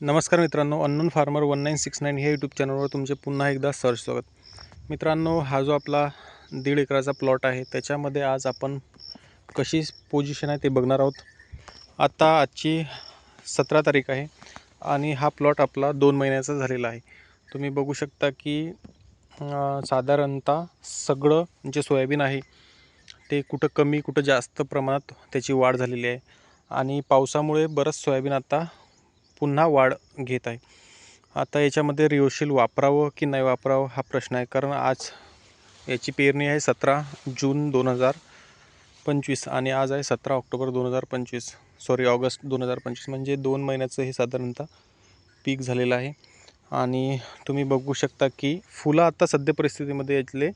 नमस्कार मित्रांनो unknown farmer one nine six nine ह्या यूट्यूब चॅनलवर तुमचे पुन्हा एकदा सर्च स्वागत. मित्रांनो हा जो आपला दीड एकराचा प्लॉट आहे त्याच्यामध्ये आज आपण कशी पोझिशन आहे ते बघणार आहोत. आता आजची सतरा तारीख आहे आणि हा प्लॉट आपला दोन महिन्याचा झालेला आहे. तुम्ही बघू शकता की साधारणतः सगळं जे सोयाबीन आहे ते कुठं कमी कुठं जास्त प्रमाणात त्याची वाढ झालेली आहे. आणि पावसामुळे बरंच सोयाबीन आता पुन्हा वाढ घेत आहे. आता याच्यामध्ये रिओशील वापरावं की नाही वापरावं हा प्रश्न आहे. कारण आज याची पेरणी आहे सतरा जून दोन हजार पंचवीस आणि आज आहे सतरा ऑक्टोबर दोन हजार पंचवीस. सॉरी ऑगस्ट दोन हजार पंचवीस म्हणजे दोन महिन्याचं हे साधारणतः पीक झालेलं आहे. आणि तुम्ही बघू शकता की फुलं आता सध्या परिस्थितीमध्ये यातले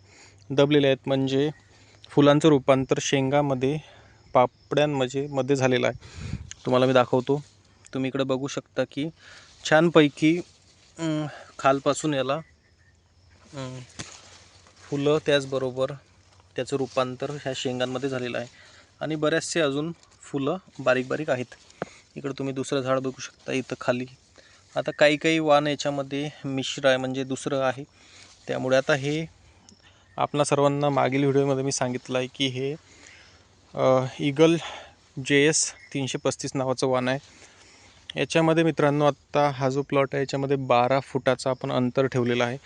दबलेले आहेत. म्हणजे फुलांचं रूपांतर शेंगामध्ये पापड्यांमध्ये मध्ये झालेलं आहे. तुम्हाला मी दाखवतो. तुम्ही इकडं बघू शकता की छानपैकी खालपासून याला फुलं त्याचबरोबर त्याचं रूपांतर ह्या शेंगांमध्ये झालेलं आहे. आणि बरेचसे अजून फुलं बारीक बारीक आहेत. इकडं तुम्ही दुसरं झाड बघू शकता इथं खाली. आता काही काही वाण याच्यामध्ये मिश्र आहे म्हणजे दुसरं आहे. त्यामुळे आता हे आपणा सर्वांना मागील व्हिडिओमध्ये मी सांगितलं आहे की हे ईगल जे एस तीनशे पस्तीस नावाचं वाण आहे. याच्यामध्ये मित्रांनो आत्ता हा जो प्लॉट आहे याच्यामध्ये बारा फुटाचा आपण अंतर ठेवलेला आहे.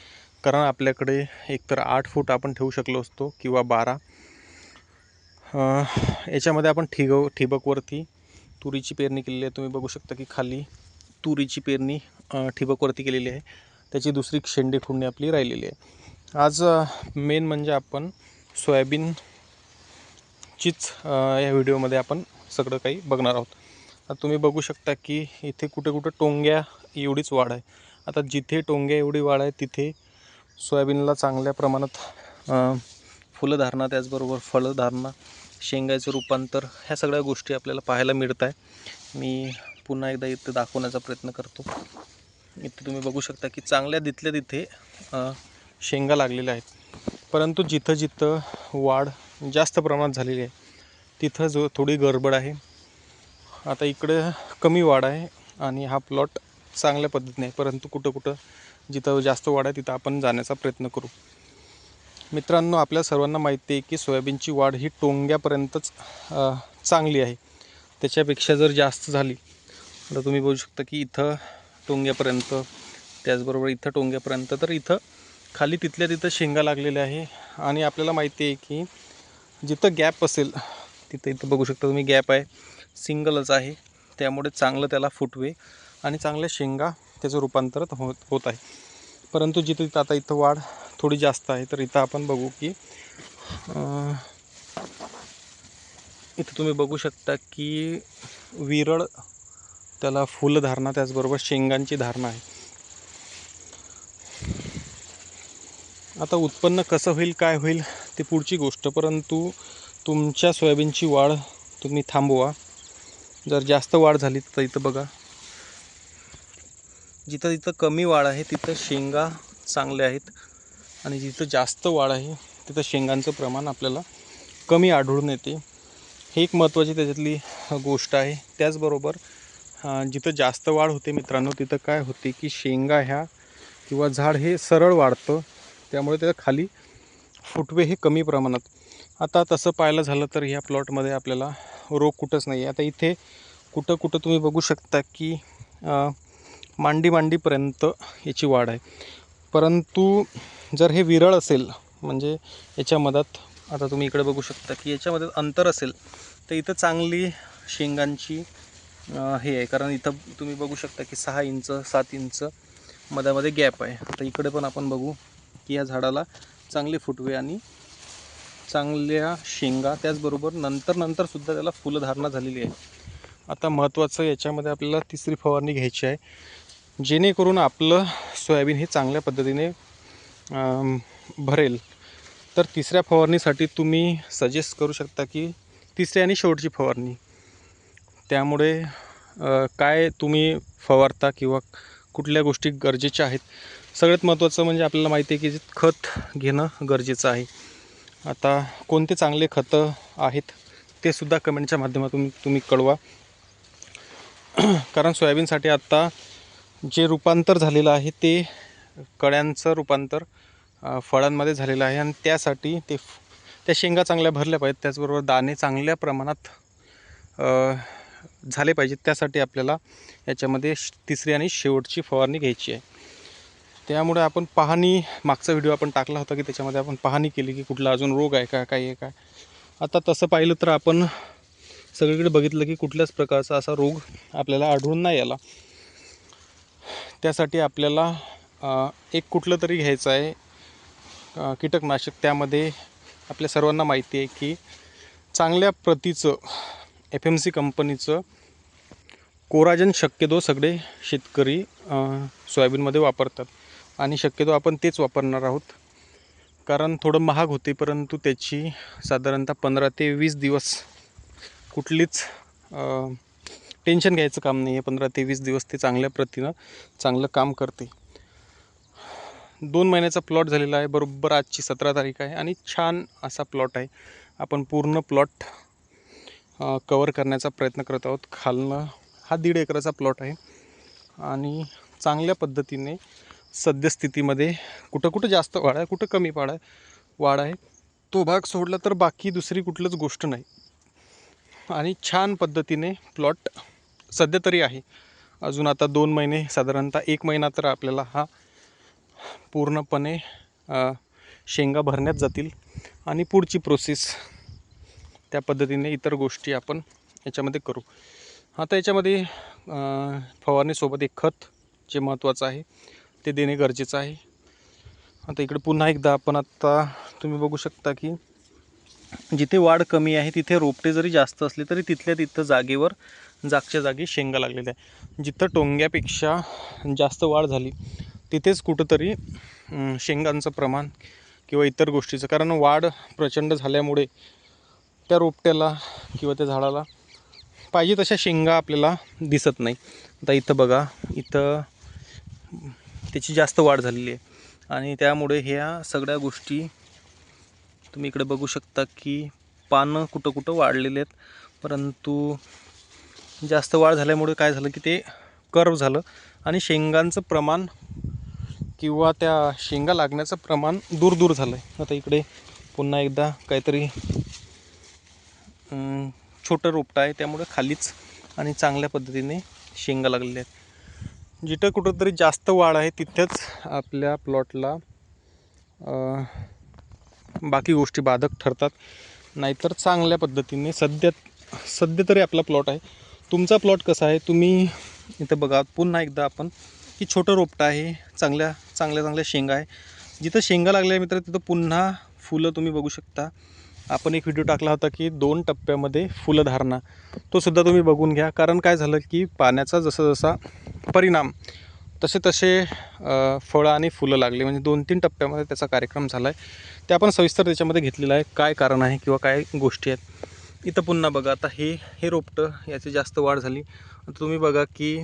कारण आपल्याकडे एकतर आठ फूट आपण ठेवू शकलो असतो किंवा बारा. याच्यामध्ये आपण ठिग ठिबकवरती तुरीची पेरणी केलेली आहे. तुम्ही बघू शकता की खाली तुरीची पेरणी ठिबकवरती केलेली आहे. त्याची दुसरी शेंडी खुडणी आपली राहिलेली आहे. आज मेन म्हणजे आपण सोयाबीनचीच या व्हिडिओमध्ये आपण सगळं काही बघणार आहोत. तुम्ही बघू शकता की इथे कुठे कुठं टोंग्या एवढीच वाढ आहे. आता जिथे टोंग्या एवढी वाढ आहे तिथे सोयाबीनला चांगल्या प्रमाणात फुलधारणा त्याचबरोबर फळधारणा शेंगायचं रूपांतर ह्या सगळ्या गोष्टी आपल्याला पाहायला मिळत आहे. मी पुन्हा एकदा इथे दाखवण्याचा प्रयत्न करतो. इथे तुम्ही बघू शकता की चांगल्या तिथल्या तिथे शेंगा लागलेल्या आहेत. परंतु जिथं जिथं वाढ जास्त प्रमाणात झालेली आहे तिथं जो थोडी गडबड आहे आता इकडं कमी वाढ आहे आणि हा प्लॉट चांगल्या पद्धतीने आहे. परंतु कुठं कुठं जिथं जास्त वाढ आहे तिथं आपण जाण्याचा प्रयत्न करू. मित्रांनो आपल्या सर्वांना माहिती आहे की सोयाबीनची वाढ ही टोंग्यापर्यंतच चांगली आहे. त्याच्यापेक्षा जर जास्त झाली तर तुम्ही बघू शकता की इथं टोंग्यापर्यंत त्याचबरोबर इथं टोंग्यापर्यंत तर इथं खाली तिथल्या तिथं शेंगा लागलेल्या आहे. आणि आपल्याला माहिती आहे की जिथं गॅप असेल तिथं इथं बघू शकता तुम्ही गॅप आहे. सिंगलच आहे. त्यामुळे चांगलं त्याला फुटवे आणि चांगल्या शेंगा त्याचं रूपांतर होत होत आहे. परंतु जिथे तिथं आता इथं वाढ थोडी जास्त आहे तर इथं आपण बघू की इथं तुम्ही बघू शकता की विरळ त्याला फुलधारणा त्याचबरोबर शेंगांची धारणा आहे. आता उत्पन्न कसं होईल काय होईल ते पुढची गोष्ट. परंतु तुमच्या सोयाबीनची वाढ तुम्ही थांबवा. जर जास्त वाढ झाली तर इथं बघा. जिथं जिथं कमी वाढ आहे तिथं शेंगा चांगल्या आहेत. आणि जिथं जास्त वाढ आहे तिथं शेंगांचं प्रमाण आपल्याला कमी आढळून येते. ही एक महत्त्वाची त्याच्यातली गोष्ट आहे. त्याचबरोबर जिथं जास्त वाढ होते मित्रांनो तिथं काय होते की शेंगा ह्या किंवा झाड हे सरळ वाढतं. त्यामुळे त्याच्याखाली फुटवे हे कमी प्रमाणात. आता तसं पाहायला झालं तर ह्या प्लॉटमध्ये आपल्याला रोग कुठंच नाही आहे. आता इथे कुठं कुठं तुम्ही बघू शकता की मांडी मांडीपर्यंत याची वाढ आहे. परंतु जर हे विरळ असेल म्हणजे याच्या मधात आता तुम्ही इकडे बघू शकता की याच्यामध्ये अंतर असेल तर इथं चांगली शेंगांची हे आहे. कारण इथं तुम्ही बघू शकता की सहा इंच सात इंच मधामध्ये गॅप आहे. आता इकडे पण आपण बघू की या झाडाला चांगले फुटवे आणि चांगल्या शेंगा त्याचबरोबर नंतर नंतर सुद्धा त्याला फुलधारणा झालेली आहे. आता महत्त्वाचं याच्यामध्ये आपल्याला तिसरी फवारणी घ्यायची आहे. जेणेकरून आपलं सोयाबीन हे चांगल्या पद्धतीने भरेल. तर तिसऱ्या फवारणीसाठी तुम्ही सजेस्ट करू शकता की तिसरी आणि शेवटची फवारणी. त्यामुळे काय तुम्ही फवारता किंवा कुठल्या गोष्टी गरजेच्या आहेत? सगळ्यात महत्त्वाचं म्हणजे आपल्याला माहिती आहे की खत घेणं गरजेचं आहे. आता कोणते चांगले खतं आहेत ते सुद्धा कमेंटच्या माध्यमातून तुम्ही कळवा. कारण सोयाबीनसाठी आत्ता जे रूपांतर झालेलं आहे ते कळ्यांचं रूपांतर फळांमध्ये झालेलं आहे आणि त्यासाठी ते त्या शेंगा चांगल्या भरल्या पाहिजेत. त्याचबरोबर दाणे चांगल्या प्रमाणात झाले पाहिजेत. त्यासाठी आपल्याला याच्यामध्ये श- तिसरी आणि शेवटची फवारणी घ्यायची आहे. त्यामुळे आपण पाहणी मागचा व्हिडिओ आपण टाकला होता की त्याच्यामध्ये आपण पाहणी केली की कुठला अजून रोग आहे का काही आहे काय आता तसं पाहिलं तर आपण सगळीकडे बघितलं की कुठल्याच प्रकारचा असा रोग आपल्याला आढळून नाही आला. त्यासाठी आपल्याला एक कुठलं तरी घ्यायचं आहे कीटकनाशक. त्यामध्ये आपल्या सर्वांना माहिती आहे की चांगल्या प्रतीचं एफ एम सी कंपनीचं कोराजन शक्यतो सगळे शेतकरी सोयाबीनमध्ये वापरतात. आणि शक्यतो आपण तेच वापरणार आहोत. कारण थोडं महाग होते परंतु त्याची साधारणतः पंधरा ते वीस दिवस कुठलीच टेन्शन घ्यायचं काम नाही आहे पंधरा ते वीस दिवस ते चांगल्या प्रतीनं चांगलं काम करते. दोन महिन्याचा प्लॉट झालेला आहे. बरोबर आजची सतरा तारीख आहे आणि छान असा प्लॉट आहे. आपण पूर्ण प्लॉट कवर करण्याचा प्रयत्न करत आहोत. खालनं हा दीड एकराचा प्लॉट आहे. आणि चांगल्या पद्धतीने सद्यस्थितीमध्ये कुठं कुठं जास्त वाढ आहे कुठं कमी वाढ आहे वाढ आहे. तो भाग सोडला तर बाकी दुसरी कुठलंच गोष्ट नाही. आणि छान पद्धतीने प्लॉट सध्या तरी आहे. अजून आता दोन महिने साधारणतः एक महिना तर आपल्याला हा पूर्णपणे शेंगा भरण्यात जातील. आणि पुढची प्रोसेस त्या पद्धतीने इतर गोष्टी आपण याच्यामध्ये करू. आता याच्यामध्ये फवारणीसोबत एक खत जे महत्त्वाचं आहे. ते देणे गरजेचं आहे. आता इकडे पुन्हा एकदा आपण आत्ता तुम्ही बघू शकता की जिथे वाढ कमी आहे तिथे रोपटे जरी जास्त असले तरी तिथल्या तिथं जागेवर जागच्या जागी शेंगा लागलेल्या आहे जिथं टोंग्यापेक्षा जास्त वाढ झाली तिथेच कुठंतरी शेंगांचं प्रमाण किंवा इतर गोष्टीचं कारण वाढ प्रचंड झाल्यामुळे त्या रोपट्याला किंवा त्या झाडाला पाहिजे तशा शेंगा आपल्याला दिसत नाही. आता इथं बघा इथं त्याची जास्त वाढ झालेली आहे. आणि त्यामुळे ह्या सगळ्या गोष्टी तुम्ही इकडे बघू शकता की पानं कुठं कुठं वाढलेले आहेत. परंतु जास्त वाढ झाल्यामुळे काय झालं की ते कर्व झालं. आणि शेंगांचं प्रमाण किंवा त्या शेंगा लागण्याचं प्रमाण दूर दूर झालं आहे आता इकडे पुन्हा एकदा काहीतरी छोटं रोपटं आहे. त्यामुळे खालीच आणि चांगल्या पद्धतीने शेंगा लागलेल्या आहेत. जिथं कुठंतरी जास्त वाढ आहे तिथेच आपल्या प्लॉटला बाकी गोष्टी बाधक ठरतात. नाहीतर चांगल्या पद्धतीने सध्या सध्या तरी आपला प्लॉट आहे. तुमचा प्लॉट कसा आहे? तुम्ही इथं बघा पुन्हा एकदा आपण की छोटं रोपटं आहे चांगल्या चांगल्या चांगल्या शेंगा आहे. जिथं शेंगा लागल्या मित्र तिथं पुन्हा फुलं तुम्ही बघू शकता. आपण एक व्हिडिओ टाकला होता की दोन टप्प्यामध्ये फुलं धारणा. तो सुद्धा तुम्ही बघून घ्या. कारण काय झालं की पाण्याचा जसा जसा परिणाम. तसे तसे फळं आणि फुलं लागली. म्हणजे दोन तीन टप्प्यामध्ये त्याचा कार्यक्रम झाला आहे ते आपण सविस्तर त्याच्यामध्ये घेतलेलं आहे. काय कारण आहे किंवा काय गोष्टी आहेत. इथं पुन्हा बघा. आता हे हे रोपटं याची जास्त वाढ झाली. तुम्ही बघा की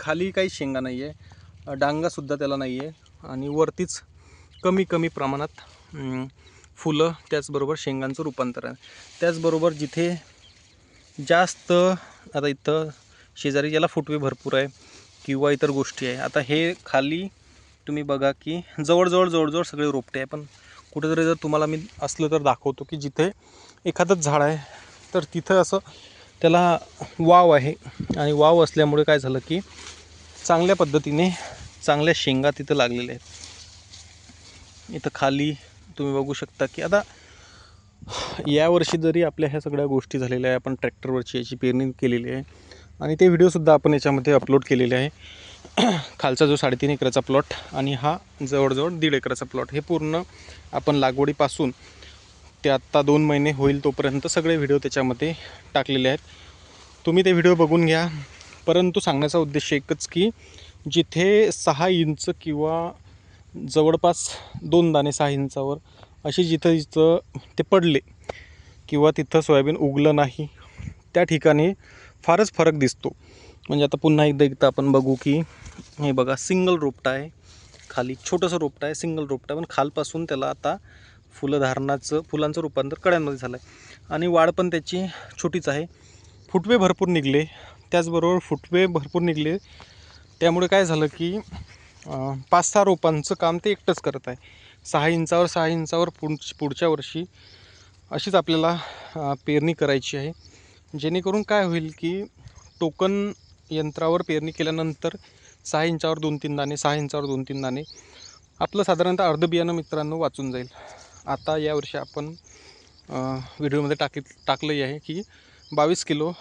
खाली काही शेंगा नाही आहे डांगासुद्धा त्याला नाही आहे आणि वरतीच कमी कमी प्रमाणात फुलं त्याचबरोबर शेंगांचं रूपांतर आहे. त्याचबरोबर जिथे जास्त आता इथं शेजारी याला फुटवे भरपूर आहे किंवा इतर गोष्टी आहे. आता हे खाली तुम्ही बघा की जवळजवळ जवळजवळ सगळे रोपटे आहे. पण कुठेतरी जर तुम्हाला मी असलं तर दाखवतो की जिथे एखादंच झाड आहे तर तिथं असं त्याला वाव आहे. आणि वाव असल्यामुळे काय झालं की चांगल्या पद्धतीने चांगल्या शेंगा तिथं लागलेल्या आहेत. इथं खाली तुम्ही बघू शकता की आता यावर्षी जरी आपल्या ह्या सगळ्या गोष्टी झालेल्या आहे आपण ट्रॅक्टरवरची याची पेरणी केलेली आहे आणि ते व्हिडिओसुद्धा आपण याच्यामध्ये अपलोड केलेले आहे. खालचा जो साडेतीन एकराचा प्लॉट आणि हा जवळजवळ दीड एकराचा प्लॉट हे पूर्ण आपण लागवडीपासून ते आत्ता दोन महिने होईल तोपर्यंत सगळे व्हिडिओ त्याच्यामध्ये टाकलेले आहेत. तुम्ही ते व्हिडिओ बघून घ्या. परंतु सांगण्याचा उद्देश एकच की जिथे सहा इंच किंवा जवळपास दोन दाणे सहा इंचावर अशी जिथं जिथं ते पडले किंवा तिथं सोयाबीन उगलं नाही त्या ठिकाणी फारच फरक दिसतो. म्हणजे आता पुन्हा एकदा एकदा आपण बघू की हे बघा सिंगल रोपटा आहे. खाली छोटंसं रोपटा आहे सिंगल रोपटा. आहे पण खालपासून त्याला आता फुलंधारणाचं फुलांचं रूपांतर कळ्यांमध्ये झालं आहे आणि वाढ पण त्याची छोटीच आहे. फुटवे भरपूर निघले. त्याचबरोबर फुटवे भरपूर निघले. त्यामुळे काय झालं की पाच सहा रोपांचं काम ते एकटंच करत आहे. सहा इंचावर सहा इंचावर पुढ पुढच्या वर्षी अशीच आपल्याला पेरणी करायची आहे. जेणेकरून काय होईल की टोकन यंत्रावर पेरणी केल्यानंतर सहा इंचावर दोन तीन दाणे सहा इंचावर दोन तीन दाणे आपलं साधारणतः अर्ध बियाणं मित्रांनो वाचून जाईल. आता यावर्षी आपण व्हिडिओमध्ये टाकी टाकलंही आहे की बावीस किलो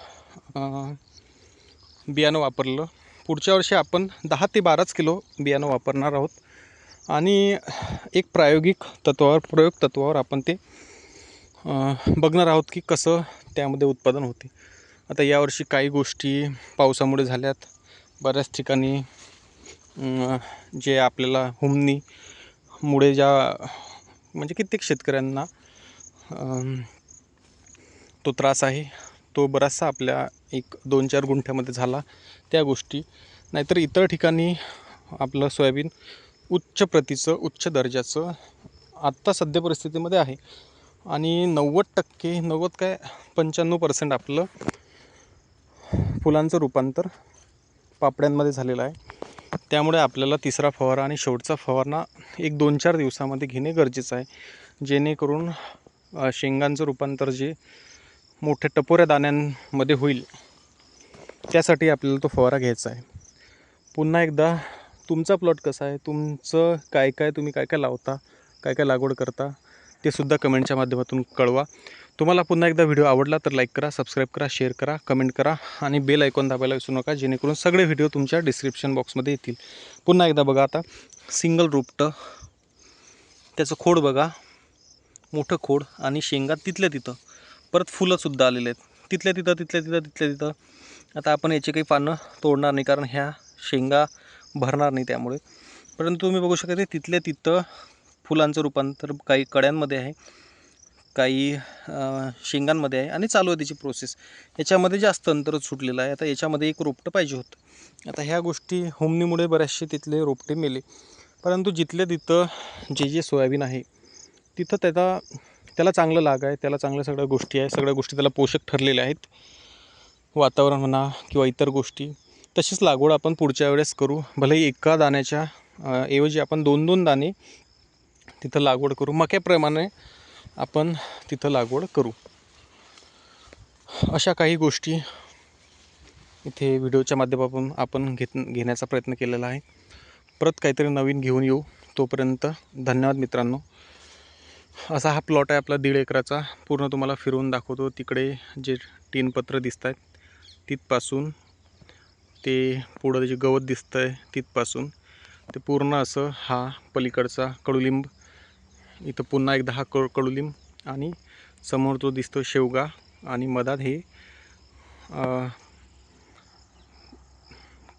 बियाणं वापरलं. पुढच्या वर्षी आपण दहा ते बाराच किलो बियाणं वापरणार आहोत. आणि एक प्रायोगिक तत्वावर प्रयोग तत्वावर आपण ते बघणार आहोत की कसं त्यामध्ये उत्पादन होते. आता यावर्षी काही गोष्टी पावसामुळे झाल्यात. बऱ्याच ठिकाणी जे आपल्याला हुमनीमुळे ज्या म्हणजे कित्येक शेतकऱ्यांना तो त्रास आहे तो बराचसा आपल्या एक दोन चार गुंठ्यामध्ये झाला त्या गोष्टी. नाहीतर इतर ठिकाणी आपलं सोयाबीन उच्च प्रतीचं उच्च दर्जाचं आत्ता सध्या परिस्थितीमध्ये आहे. आणि नव्वद टक्के नव्वद काय पंच्याण्णव पर्सेंट आपलं फुलांचं रूपांतर पापड्यांमध्ये झालेलं आहे. त्यामुळे आपल्याला तिसरा फवारा आणि शेवटचा फवारणा एक दोन चार दिवसामध्ये घेणे गरजेचं आहे. जेणेकरून शेंगांचं रूपांतर जे मोठ्या टपोऱ्या दाण्यांमध्ये होईल त्यासाठी आपल्याला तो फवारा घ्यायचा आहे. पुन्हा एकदा तुमचा प्लॉट कसा आहे? तुमचं काय काय तुम्ही काय काय लावता? काय काय लागवड करता? ते सुद्धा कमेंटच्या माध्यमातून कळवा. तुम्हाला पुन्हा एकदा व्हिडिओ आवडला तर लाईक करा सबस्क्राईब करा शेअर करा कमेंट करा आणि बेल ऐकून दाबायला विसरू नका जेणेकरून सगळे व्हिडिओ तुमच्या डिस्क्रिप्शन बॉक्समध्ये येतील. पुन्हा एकदा बघा आता सिंगल रोपटं त्याचं खोड बघा. मोठं खोड आणि शेंगा तिथल्या तिथं. परत फुलंसुद्धा आलेले आहेत. तिथल्या तिथं तिथल्या तिथं तिथल्या तिथं. आता आपण याचे काही पानं तोडणार नाही कारण ह्या शेंगा भरणार नाही त्यामुळे. परंतु तुम्ही बघू शकता तिथल्या तिथं फुलांचं रूपांतर काही कड्यांमध्ये आहे काही शेंगांमध्ये आहे आणि चालू आहे त्याची प्रोसेस याच्यामध्ये जास्त अंतर सुटलेलं आहे. आता याच्यामध्ये एक रोपटं पाहिजे होतं. आता ह्या गोष्टी होमनीमुळे बऱ्याचशे तिथले रोपटे मेले. परंतु जिथल्या तिथं जे जे सोयाबीन आहे तिथं त्याचा त्याला चांगलं लाग आहे त्याला चांगल्या सगळ्या गोष्टी आहे सगळ्या गोष्टी त्याला पोषक ठरलेल्या आहेत. वातावरण म्हणा किंवा इतर गोष्टी तशीच लागवड आपण पुढच्या वेळेस करू. भलेही एका दाण्याच्या ऐवजी आपण दोन दोन दाणे तिथं लागवड करू. मक्याप्रमाणे आपण तिथं लागवड करू. अशा काही गोष्टी इथे व्हिडिओच्या माध्यमातून आपण घेत घेण्याचा प्रयत्न केलेला आहे. परत काहीतरी नवीन घेऊन येऊ. तोपर्यंत धन्यवाद मित्रांनो. असा हा प्लॉट आहे आपला दीड एकराचा. पूर्ण तुम्हाला फिरवून दाखवतो. तिकडे जे टीनपत्र दिसत आहेत तिथपासून ते पुढं जे गवत दिसतं आहे तिथपासून ते पूर्ण असं हा पलीकडचा कडुलिंब इथं पुन्हा एकदा हा क कडुलिंब आणि समोर तो दिसतो शेवगा आणि मधात हे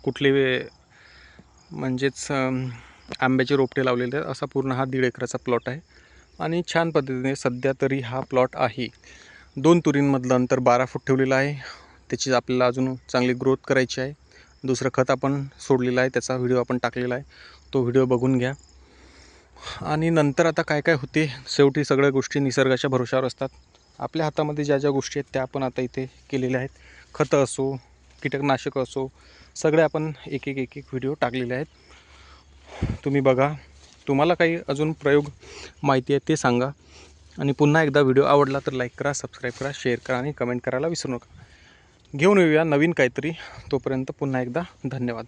कुठले म्हणजेच आंब्याचे रोपटे लावलेले आहेत. असा पूर्ण हा दीड एकराचा प्लॉट आहे. आणि छान पद्धतीने सध्या तरी हा प्लॉट आहे. दोन तुरींमधलं अंतर बारा फूट ठेवलेलं आहे. त्याची आपल्याला अजून चांगली ग्रोथ करायची आहे. दुसरं खत आपण सोडलेलं आहे. त्याचा व्हिडिओ आपण टाकलेला आहे. तो व्हिडिओ बघून घ्या. आणि नंतर आता काय काय होते शेवटी सगळ्या गोष्टी निसर्गाच्या भरोशावर असतात. आपल्या हातामध्ये ज्या ज्या गोष्टी आहेत त्या आपण आता इथे केलेल्या आहेत. खतं असो कीटकनाशकं असो सगळे आपण एक एक एक एक व्हिडिओ टाकलेले आहेत. तुम्ही बघा. तुम्हाला काही अजून प्रयोग माहिती आहे ते सांगा. आणि पुन्हा एकदा व्हिडिओ आवडला तर लाईक करा सबस्क्राईब करा शेअर करा आणि कमेंट करायला विसरू नका. घेऊन येऊया नवीन काहीतरी. तोपर्यंत पुन्हा एकदा धन्यवाद.